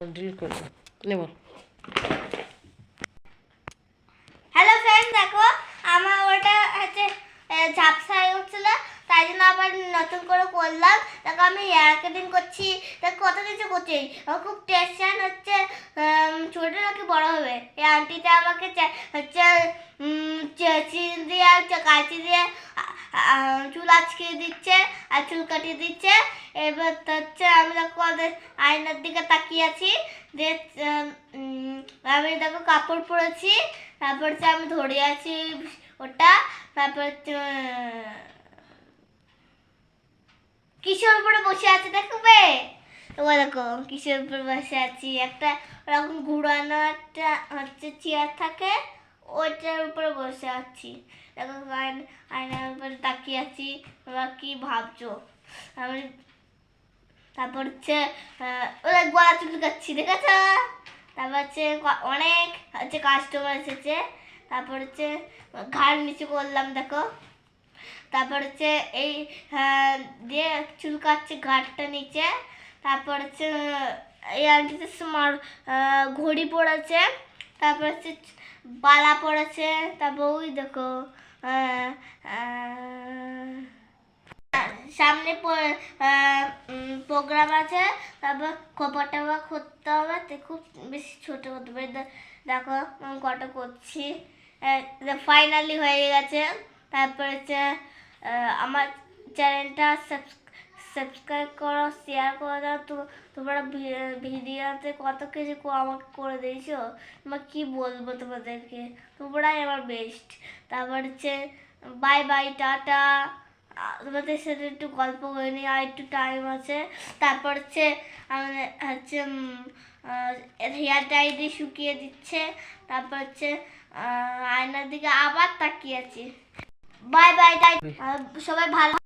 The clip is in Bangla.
ডিলিট করে নেব। হ্যালো ফ্রেন্ড দেখো আমার ওটা হচ্ছে ঝাপসা হয়ে তাই জন্য আবার নতুন করে করলাম। দেখো আমি হেয়ার কাটিং করছি দেখো কত কিছু করছি? আমার খুব টেনশন হচ্ছে ছোট নাকি বড় হবে? এই আন্টিটা আমাকে হচ্ছে উম, চ- চিল দিয়ে কাঁচি দিয়ে চুল আঁচকে দিচ্ছে আর চুল কাটিয়ে দিচ্ছে। এবার হচ্ছে আমি দেখো আয়নার দিকে তাকিয়ে আছি। যে আমি দেখো কাপড় পরেছি, তারপর হচ্ছে আমি ধরে আছি ওটা, তারপর হচ্ছে কিসের উপরে বসে আছে দেখবে দেখো কিসের উপরে বসে আছি? একটা ওরকম ঘুরানো একটা হচ্ছে চেয়ার থাকে। ওইটার উপরে বসে আছি। দেখো আয়ন- আয়নার উপরে তাকিয়ে আছি। তোমরা কি ভাবছ? আমি তারপর হচ্ছে ওরা গলা চুলকাচ্ছি দেখেছ? তারপর হচ্ছে অনেক হচ্ছে কাস্টমার এসেছে। তারপর হচ্ছে ঘাড় নিচু করলাম দেখো। তারপর হচ্ছে এই আহ, দিয়ে চুলকাচ্ছে ঘাটটা নিচে। তারপর হচ্ছে এই আন্টিতে স্মার ঘড়ি পড়েছে। তারপর হচ্ছে বালা পড়েছে তারপর ওই দেখো সামনে প্রোগ্রাম আছে, তারপর খবর টবর করতে হবে, তো খুব বেশি ছোট করতে পারি দেখো কটা করছি। ফাইনালি হয়ে গেছে। তারপর হচ্ছে আমার চ্যানেলটা সাবস্ক্রাইব করো শেয়ার করে দাও তো তোমরা ভিডিওতে কত কিছু কো- আমাকে করে দিয়েছ তোমার কি বলব তোমাদেরকে? তোমরাই আমার বেস্ট তারপর হচ্ছে বাই বাই টাটা। তোমাদের সাথে একটু গল্প করে নিই আর একটু টাইম আছে। তারপর হচ্ছে আমাদের হচ্ছে হেয়ার টাই দিয়ে শুকিয়ে দিচ্ছে। তারপর হচ্ছে আয়নার দিকে আবার তাকিয়ে আছে। বাই বাই টাই সবাই ভালো